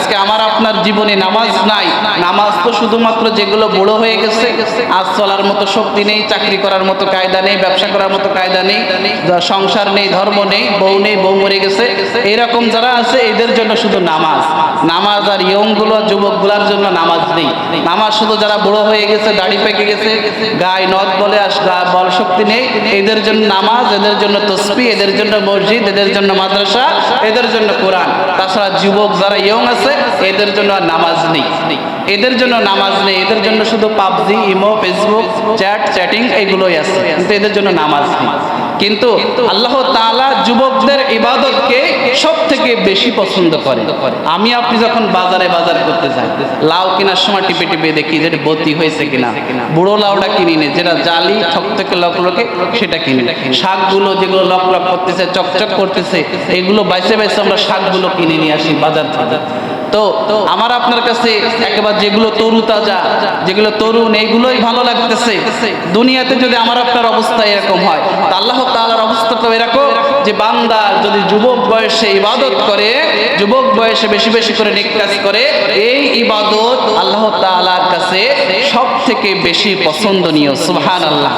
আজকে আমার আপনার জীবনে নামাজ নাই। নামাজ তো শুধুমাত্র যেগুলো বড় হয়ে গেছে, আজ চলার মতো শক্তি নেই, চাকরি করার মতো কায়দা নেই, ব্যবসা করার মতো কায়দা নেই সংসার নেই, ধর্ম নেই, বউ নেই, বউ মরে গেছে। এরকম যারা আছে, এদের জন্য শুধু নামাজ। নামাজ আর জন্য নামাজ নেই। নামাজ শুধু যারা বড় হয়ে গেছে, দাড়ি পেকে গেছে, গায়ে নদ বলে গা- বল শক্তি নেই, এদের জন্য নামাজ, এদের জন্য তসবি, এদের জন্য মসজিদ, এদের জন্য মাদ্রাসা, এদের জন্য কোরআন। যুবক যারা ইয়ং আছে, এদের জন্য আর নামাজ নেই। এদের জন্য নামাজ নেই, এদের জন্য শুধু PUBG, imo, Facebook, chat, chatting, এগুলোই আছে। কিন্তু এদের জন্য নামাজ নেই। কিন্তু আল্লাহ তালা যুবকদের ইবাদতকে সব থেকে বেশি পছন্দ করে। আমি আপনি যখন বাজারে বাজার করতে যাই, লাউ কেনার সময় টিপে টিপে দেখি যে বতি হয়েছে কিনা। বুড়ো লাউটা কিনি নে, যেটা জালি ঠক থেকে লক লকে সেটা কিনি। শাকগুলো যেগুলো লক লক করতেছে, চকচক করতেছে, এগুলো বাইসে বাইসে আমরা শাকগুলো কিনে নিয়ে আসি বাজার থেকে। তো আমার আপনার কাছে একেবারে যেগুলো তরু তাজা, যেগুলো তরুণ, এইগুলোই ভালো লাগতেছে। দুনিয়াতে যদি আমার আপনার অবস্থা এরকম হয় আল্লাহ তাআলার অবস্থা তো এরকম। যে বান্দা যদি যুবক বয়সে ইবাদত করে, যুবক বয়সে বেশি বেশি করে নিকাজ করে, এই ইবাদত আল্লাহ তাআলার কাছে সব থেকে বেশি পছন্দনীয়, সুবহানাল্লাহ।